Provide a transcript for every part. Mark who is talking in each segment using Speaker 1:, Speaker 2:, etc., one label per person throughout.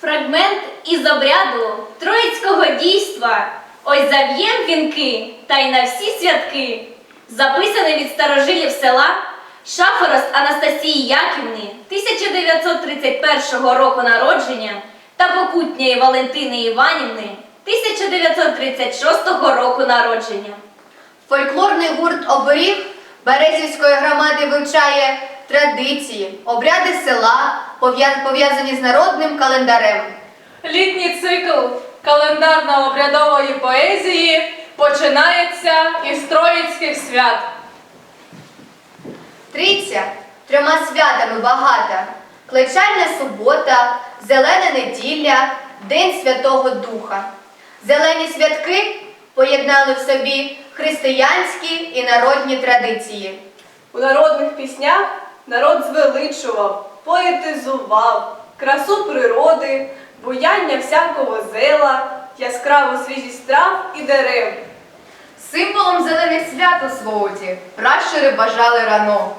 Speaker 1: Фрагмент із обряду троїцького дійства. Ось зав'єм вінки та й на всі святки. Записаний від старожилів села Шафорост Анастасії Яківни 1931 року народження та Покутньої Валентини Іванівни 1936 року народження.
Speaker 2: Фольклорний гурт оберіг Березівської громади вивчає традиції, обряди села, пов'язані з народним календарем.
Speaker 3: Літній цикл календарно-обрядової поезії починається із Троїцьких свят.
Speaker 2: Трійця трьома святами багата. Клечальна субота, зелена неділя, День Святого Духа. Зелені святки поєднали в собі християнські і народні традиції.
Speaker 3: У народних піснях народ звеличував, поетизував красу природи, буяння всякого зела, яскраву свіжість трав і дерев.
Speaker 2: Символом зелених свят у Своуті пращури бажали рано.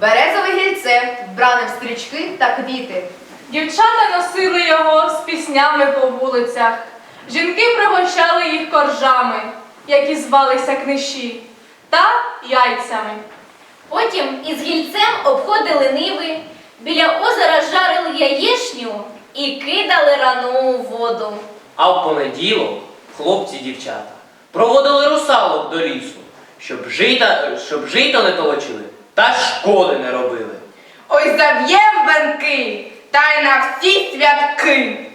Speaker 2: Березове гільце вбране в стрічки та квіти.
Speaker 3: Дівчата носили його з піснями по вулицях. Жінки пригощали їх коржами, які звалися книші, та яйцями.
Speaker 1: Потім із гільцем обходили ниви, біля озера жарили яєшню і кидали рану у воду.
Speaker 4: А в понеділок хлопці і дівчата проводили русалок до лісу, щоб жита, щоб жито не толочили та шкоди не робили.
Speaker 5: Ой, зав'єм венки, та й на всі святки.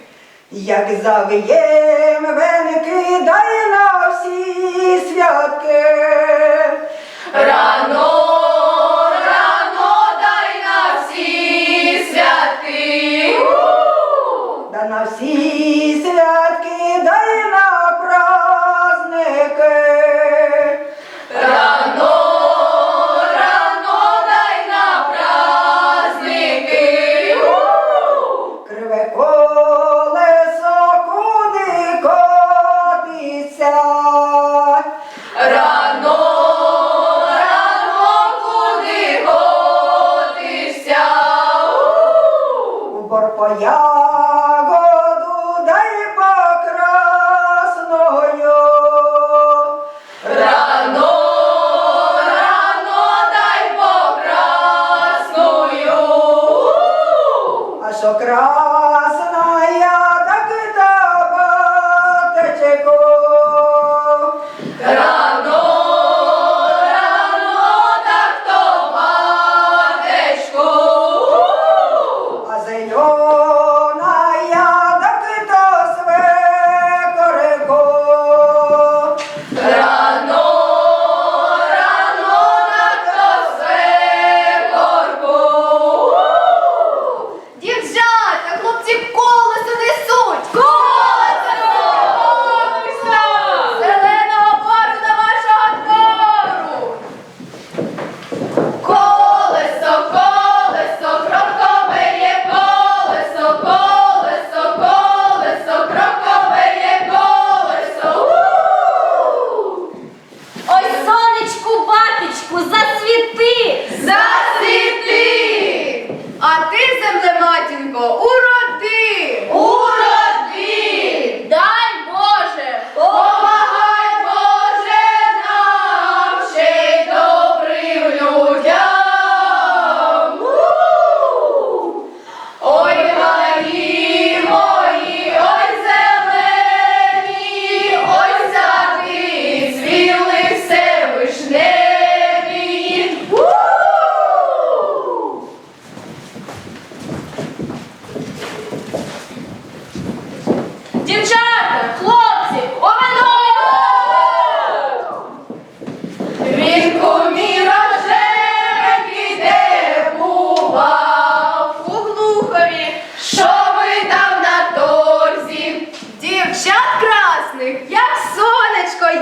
Speaker 6: Як зав'єм веники, дай на всі святки.
Speaker 2: Рано
Speaker 6: Да на
Speaker 2: матінко! Уроди!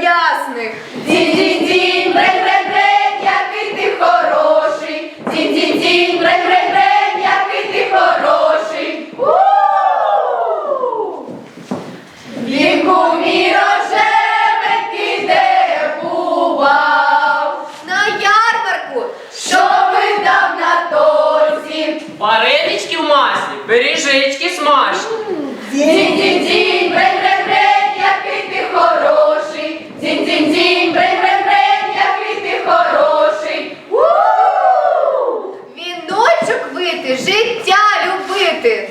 Speaker 2: Ясних. Дінь-дінь-дінь, брень-брень-брень, який ти хороший. Дінь-дінь-дінь, брень-брень-брень, який ти хороший. У-у-у! Він кумі рожевенький, де бував на ярмарку, що видав на торзі.
Speaker 4: Варенички в маслі, пиріжечки смачні.
Speaker 2: Життя любити.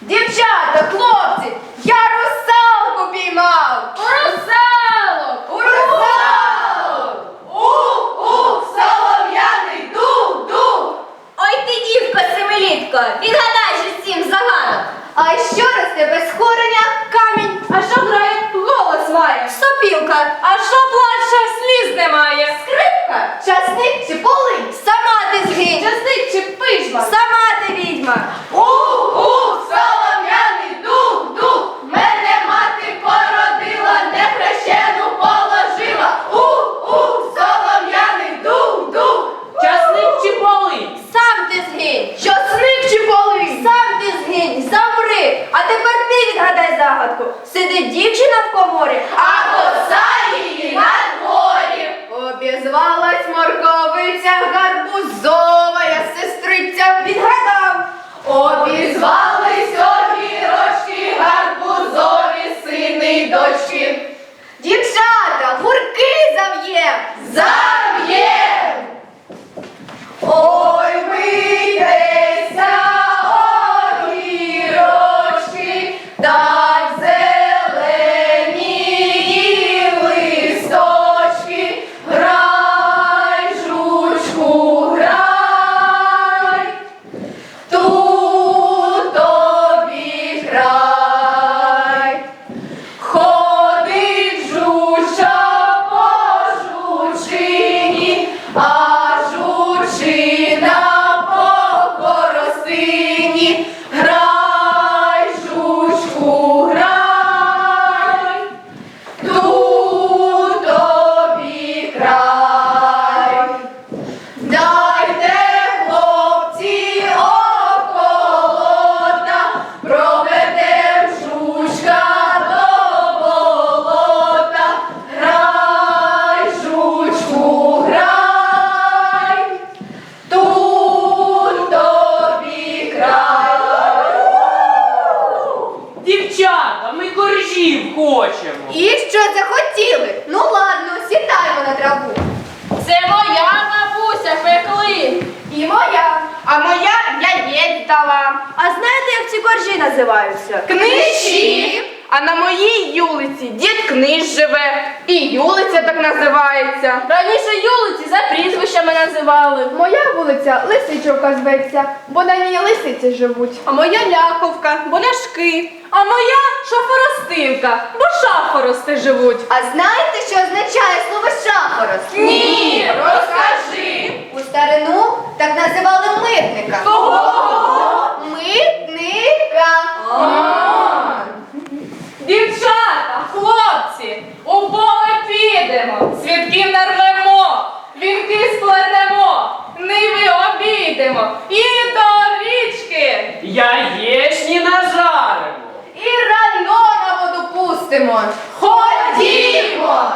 Speaker 2: Дівчата, хлопці, я русалку піймав. У русалок! У русалок! Ух-ух, солов'яний дух-дух.
Speaker 1: Ой ти, дівко, семилітко, відгадай же сім загадок.
Speaker 2: А що росте без корення? Камінь.
Speaker 3: А що грає? Голос має.
Speaker 2: Сопілка.
Speaker 3: А що плаче, сліз немає?
Speaker 2: Скрипка. Часник чи полинь? Сама ти згинь.
Speaker 3: Часник чи пижма?
Speaker 2: Сама ти відьма. Ух-ух, солом'яний дух-дух. Мене мати породила, нехрещену положила. Ух-ух, солом'яний дух-дух.
Speaker 4: Часник чи полинь?
Speaker 2: Сам ти згинь. Часник чи полинь? Сам ти згинь. Замри. А тепер ти відгадай загадку. Сидить дівчина Дівчата, гурки зав'єм! Зав'єм!
Speaker 4: Ми хочемо.
Speaker 2: І що захотіли? Ну ладно, сідаємо на траву.
Speaker 3: Це моя бабуся пекли.
Speaker 2: І моя.
Speaker 5: А моя яєць дала.
Speaker 2: А знаєте, як ці коржі називаються?
Speaker 5: Книжі. А на моїй юлиці дід книж живе. І юлиця так називається.
Speaker 3: Раніше юлиці за прізвищами називали.
Speaker 2: Моя вулиця Лисичовка зветься, бо на ній лисиці живуть.
Speaker 3: А моя ляховка, бо ляшки. А моя шафоростинка, бо шафорости живуть.
Speaker 2: А знаєте, що означає слово шахорост?
Speaker 5: Ні, розкажи.
Speaker 2: У старину так називали митника.
Speaker 5: Кого?
Speaker 2: Митника.
Speaker 3: Дівчата, хлопці, у поле підемо, свідків нарвемо, вінки сплетемо, ниви обійдемо і до річки.
Speaker 4: Яєчні нажаримо.
Speaker 2: І рано на воду пустимо. Ходімо.